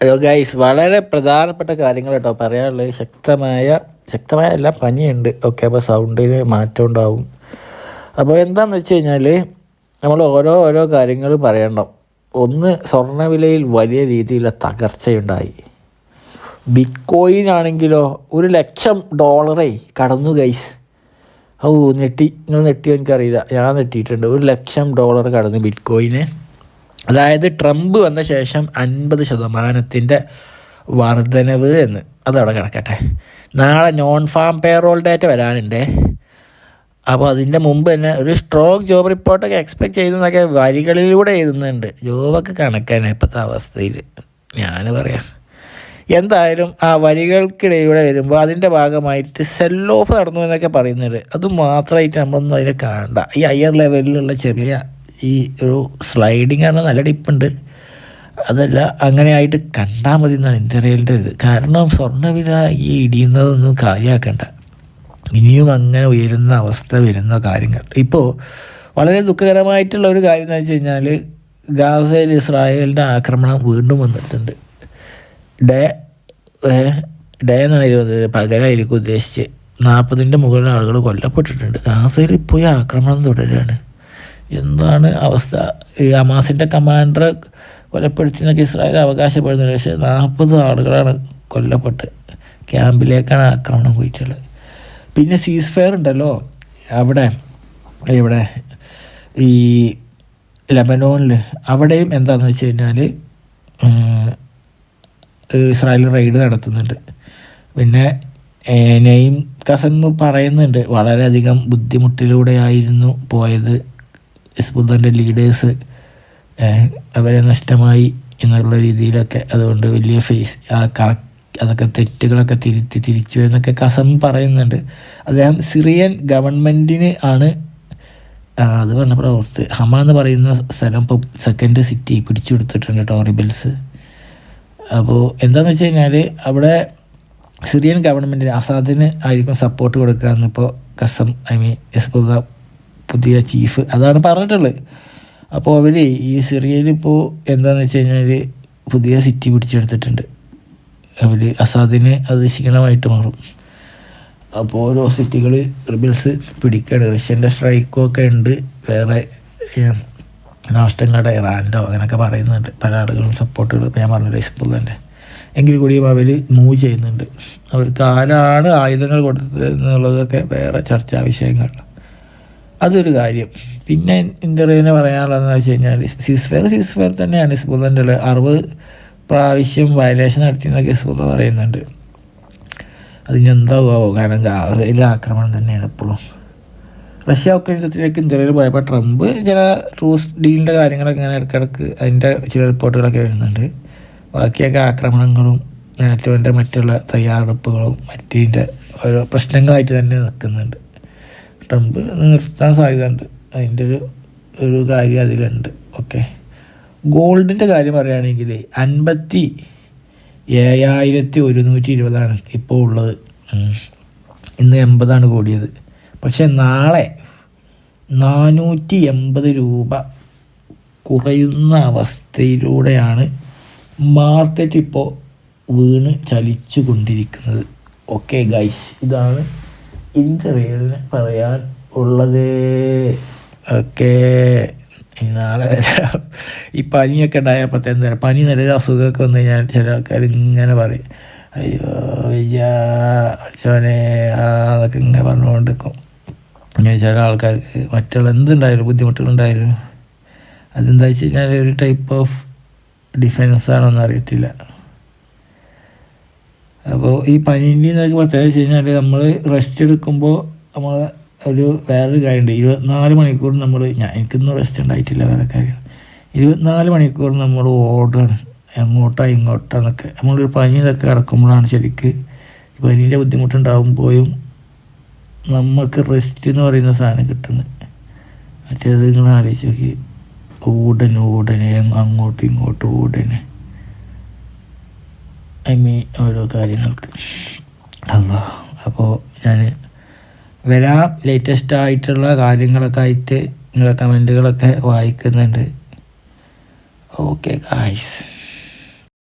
Hello guys വളരെ പ്രധാനപ്പെട്ട കാര്യങ്ങൾ കേട്ടോ പറയാനുള്ളത്. ശക്തമായ ശക്തമായ എല്ലാ പനിയുണ്ട്. ഓക്കെ അപ്പോൾ സൗണ്ടിന് മാറ്റം ഉണ്ടാവും. അപ്പോൾ എന്താണെന്ന് വെച്ച് കഴിഞ്ഞാൽ നമ്മൾ ഓരോ ഓരോ കാര്യങ്ങൾ പറയണം. ഒന്ന് സ്വർണവിലയിൽ വലിയ രീതിയിലുള്ള തകർച്ചയുണ്ടായി. ബിറ്റ് കോയിൻ ആണെങ്കിലോ ഒരു ലക്ഷം ഡോളറേ കടന്നു ഗൈസ് ഓ നെട്ടി നിങ്ങൾ നെട്ടിയോ എനിക്കറിയില്ല. ഞാൻ നെട്ടിയിട്ടുണ്ട് ഒരു ലക്ഷം ഡോളർ കടന്നു ബിറ്റ് കോയിന് അതായത് ട്രംപ് വന്ന ശേഷം അൻപത് ശതമാനത്തിന്റെ വർധനവ് എന്ന് അതവിടെ കിടക്കട്ടെ. നാളെ നോൺ ഫാം പേറോൾ ഡേറ്റ വരാനുണ്ട്. അപ്പോൾ അതിന്റെ മുമ്പ് തന്നെ ഒരു സ്ട്രോങ് ജോബ് റിപ്പോർട്ടൊക്കെ എക്സ്പെക്റ്റ് ചെയ്യുന്നതൊക്കെ വരികളിലൂടെ എഴുതുന്നുണ്ട്. ജോബൊക്കെ കണക്കാണ് ഇപ്പോഴത്തെ അവസ്ഥയിൽ. ഞാൻ പറയാം. എന്തായാലും ആ വരികൾക്കിടയിലൂടെ വരുമ്പോൾ അതിന്റെ ഭാഗമായിട്ട് സെൽ ഓഫ് നടന്നു എന്നൊക്കെ പറയുന്നുണ്ട്. അത് മാത്രമായിട്ട് നമ്മളൊന്നും അതിനെ കാണണ്ട. ഈ ഹയർ ലെവലിലുള്ള ചെറിയ ഈ ഒരു സ്ലൈഡിങ് ആണ് നല്ല ഡിപ്പുണ്ട് അതല്ല അങ്ങനെ ആയിട്ട് കണ്ടാൽ മതി എന്നാണ് ഇന്ത്യയിലെ ഇത്. കാരണം സ്വർണവില ഈ ഇടിയുന്നതൊന്നും കാര്യമാക്കണ്ട ഇനിയും അങ്ങനെ ഉയരുന്ന അവസ്ഥ വരുന്ന കാര്യങ്ങൾ. ഇപ്പോൾ വളരെ ദുഃഖകരമായിട്ടുള്ള ഒരു കാര്യം എന്ന് വെച്ച് കഴിഞ്ഞാൽ ഗാസയിൽ ഇസ്രായേലിന്റെ ആക്രമണം വീണ്ടും വന്നിട്ടുണ്ട്. ഡേ ഡേ എന്നാണ് ഇരുപത് പകരമായിരിക്കും ഉദ്ദേശിച്ച്. നാൽപ്പതിന്റെ മുകളിൽ ആളുകൾ കൊല്ലപ്പെട്ടിട്ടുണ്ട്. ഗാസയിൽ ഇപ്പോൾ ഈ ആക്രമണം തുടരുകയാണ്. എന്താണ് അവസ്ഥ? ഈ അമാസിന്റെ കമാൻഡറെ കൊലപ്പെടുത്തിയെന്നൊക്കെ ഇസ്രായേൽ അവകാശപ്പെടുന്നത് പക്ഷേ നാൽപ്പത് ആളുകളാണ് കൊല്ലപ്പെട്ട് ക്യാമ്പിലേക്കാണ് ആക്രമണം പോയിട്ടുള്ളത് പിന്നെ സീസ് ഫയർ ഉണ്ടല്ലോ. അവിടെ ഇവിടെ ഈ ലെബനോണിൽ അവിടെയും എന്താണെന്ന് വെച്ച് കഴിഞ്ഞാൽ ഇസ്രായേൽ റെയ്ഡ് നടത്തുന്നുണ്ട്. പിന്നെ നെയിം കസൻ പറയുന്നുണ്ട്. വളരെയധികം ബുദ്ധിമുട്ടിലൂടെയായിരുന്നു പോയത്. ഹിസ്ബുദ്ദന്റെ ലീഡേഴ്സ് അവരെ നഷ്ടമായി എന്നുള്ള രീതിയിലൊക്കെ അതുകൊണ്ട് വലിയ ഫേസ് ആ കറക്റ്റ് അതൊക്കെ തെറ്റുകളൊക്കെ തിരുത്തി തിരിച്ചു എന്നൊക്കെ കസം പറയുന്നുണ്ട്. അദ്ദേഹം സിറിയൻ ഗവൺമെന്റിന് ആണ് അത് പറഞ്ഞപ്പോൾ ഓർത്ത് ഹമ എന്ന് പറയുന്ന സ്ഥലം ഇപ്പോൾ സെക്കൻഡ് സിറ്റി പിടിച്ചെടുത്തിട്ടുണ്ട് ടോറിബിൾസ് അപ്പോൾ എന്താണെന്ന് വെച്ച് കഴിഞ്ഞാൽ അവിടെ സിറിയൻ ഗവൺമെന്റിന് അസാദിന് ആയിരിക്കും സപ്പോർട്ട് കൊടുക്കുക എന്നിപ്പോൾ കസം ഐ മീൻ എസ്ബുദ പുതിയ ചീഫ് അതാണ് പറഞ്ഞിട്ടുള്ളത്. അപ്പോൾ അവർ ഈ സിറിയയിലിപ്പോൾ എന്താണെന്ന് വെച്ച് കഴിഞ്ഞാൽ പുതിയ സിറ്റി പിടിച്ചെടുത്തിട്ടുണ്ട്. അവർ അസാദിന് അത് ക്ഷീണമായിട്ട് മാറും. അപ്പോൾ ഓരോ സിറ്റികൾ റിബിൾസ് പിടിക്കുകയാണ് റഷ്യന്റെ സ്ട്രൈക്കും ഒക്കെ ഉണ്ട്. വേറെ രാഷ്ട്രങ്ങളുടെ ഇറാന്റെ അങ്ങനെയൊക്കെ പറയുന്നുണ്ട്. പല ആളുകളും സപ്പോർട്ടുകൾ ഞാൻ പറഞ്ഞില്ല ഹിസ്ബുള്ളന്റെ എങ്കിൽ കൂടിയും അവർ മൂവ് ചെയ്യുന്നുണ്ട്. അവർക്ക് ആരാണ് ആയുധങ്ങൾ കൊടുത്തത് എന്നുള്ളതൊക്കെ വേറെ ചർച്ചാ വിഷയങ്ങൾ. അതൊരു കാര്യം. പിന്നെ ഇന്ത്യനെ പറയാനുള്ളതെന്ന് വെച്ച് കഴിഞ്ഞാൽ സീസ് ഫെയർ തന്നെയാണ് സ്കൂളിന്റെ അറുപത് പ്രാവശ്യം വയലേഷൻ നടത്തിയെന്നൊക്കെ ഹിസ്ബുള്ള പറയുന്നുണ്ട്. അതിനെന്താവോ കാരണം ഗാസയിലെ ആക്രമണം തന്നെയാണ് എപ്പോഴും റഷ്യ ഒക്കെ യുദ്ധത്തിലേക്ക് ഇന്ത്യയിൽ പോയപ്പോൾ ട്രംപ് ചില ട്രൂസ് ഡീലിന്റെ കാര്യങ്ങളൊക്കെ ഇങ്ങനെ ഇടയ്ക്കിടയ്ക്ക് അതിന്റെ ചില റിപ്പോർട്ടുകളൊക്കെ വരുന്നുണ്ട്. ബാക്കിയൊക്കെ ആക്രമണങ്ങളും നാറ്റോന്റെ മറ്റുള്ള തയ്യാറെടുപ്പുകളും മറ്റേതിന്റെ ഓരോ പ്രശ്നങ്ങളായിട്ട് തന്നെ നിൽക്കുന്നുണ്ട്. ട്രംപ് നിർത്താൻ സാധ്യതയുണ്ട്. അതിന്റെ ഒരു ഒരു കാര്യം അതിലുണ്ട്. ഓക്കെ. ഗോൾഡിന്റെ കാര്യം പറയുകയാണെങ്കിൽ അൻപത്തി ഏഴായിരത്തി ഒരുന്നൂറ്റി ഇരുപതാണ് ഇപ്പോൾ ഉള്ളത്. ഇന്ന് എൺപതാണ് കൂടിയത്. പക്ഷേ നാളെ നാനൂറ്റി എൺപത് രൂപ കുറയുന്ന അവസ്ഥയിലൂടെയാണ് മാർക്കറ്റ് ഇപ്പോൾ വീണ് ചലിച്ചു കൊണ്ടിരിക്കുന്നത് ഓക്കെ ഗൈസ്. ഇതാണ് ഇന്ത്യറിയലിന് പറയാൻ ഉള്ളത് ഓക്കെ നാളെ ഈ പനിയൊക്കെ ഉണ്ടായപ്പോൾ എന്താ പനി നല്ലൊരു അസുഖമൊക്കെ വന്നു കഴിഞ്ഞാൽ ചില ആൾക്കാർ ഇങ്ങനെ പറയും അയ്യോ വയ്യ അതൊക്കെ ഇങ്ങനെ പറഞ്ഞുകൊണ്ട് നിൽക്കും ഇങ്ങനെ ചില ആൾക്കാർക്ക് മറ്റുള്ള എന്തുണ്ടായാലും ബുദ്ധിമുട്ടുകളുണ്ടായാലും അതെന്താ വെച്ച് കഴിഞ്ഞാൽ ഒരു ടൈപ്പ് ഓഫ് ഡിഫൻസ് ആണെന്ന് അറിയത്തില്ല. അപ്പോൾ ഈ പനീന്റെ എന്നൊക്കെ പ്രത്യേകിച്ച് വെച്ച് കഴിഞ്ഞാൽ നമ്മൾ റെസ്റ്റ് എടുക്കുമ്പോൾ നമ്മൾ ഒരു വേറൊരു കാര്യമുണ്ട് ഇരുപത്തിനാല് മണിക്കൂർ നമ്മൾ ഞാൻ എനിക്കൊന്നും റെസ്റ്റ് ഉണ്ടായിട്ടില്ല വേറെ കാര്യം. ഇരുപത്തിനാല് മണിക്കൂർ നമ്മൾ ഓടുകയാണ് എങ്ങോട്ടാ ഇങ്ങോട്ടാന്നൊക്കെ. നമ്മളൊരു പനി ഇതൊക്കെ കിടക്കുമ്പോഴാണ് ശരിക്ക് പനീന്റെ ബുദ്ധിമുട്ടുണ്ടാകുമ്പോഴും നമുക്ക് റെസ്റ്റ് എന്ന് പറയുന്ന സാധനം കിട്ടുന്നത് മറ്റേത് നിങ്ങൾ ആലോചിച്ച് നോക്കി ഓടനെ ഓടനെ അങ്ങോട്ടും ഇങ്ങോട്ടും ഉടനെ ഐ മീൻ ഓരോ കാര്യങ്ങൾക്ക്. അതാ അപ്പോൾ ഞാൻ വരാ. ലേറ്റസ്റ്റ് ആയിട്ടുള്ള കാര്യങ്ങളൊക്കെ ആയിട്ട് നിങ്ങളുടെ കമന്റുകളൊക്കെ വായിക്കുന്നുണ്ട്. Okay guys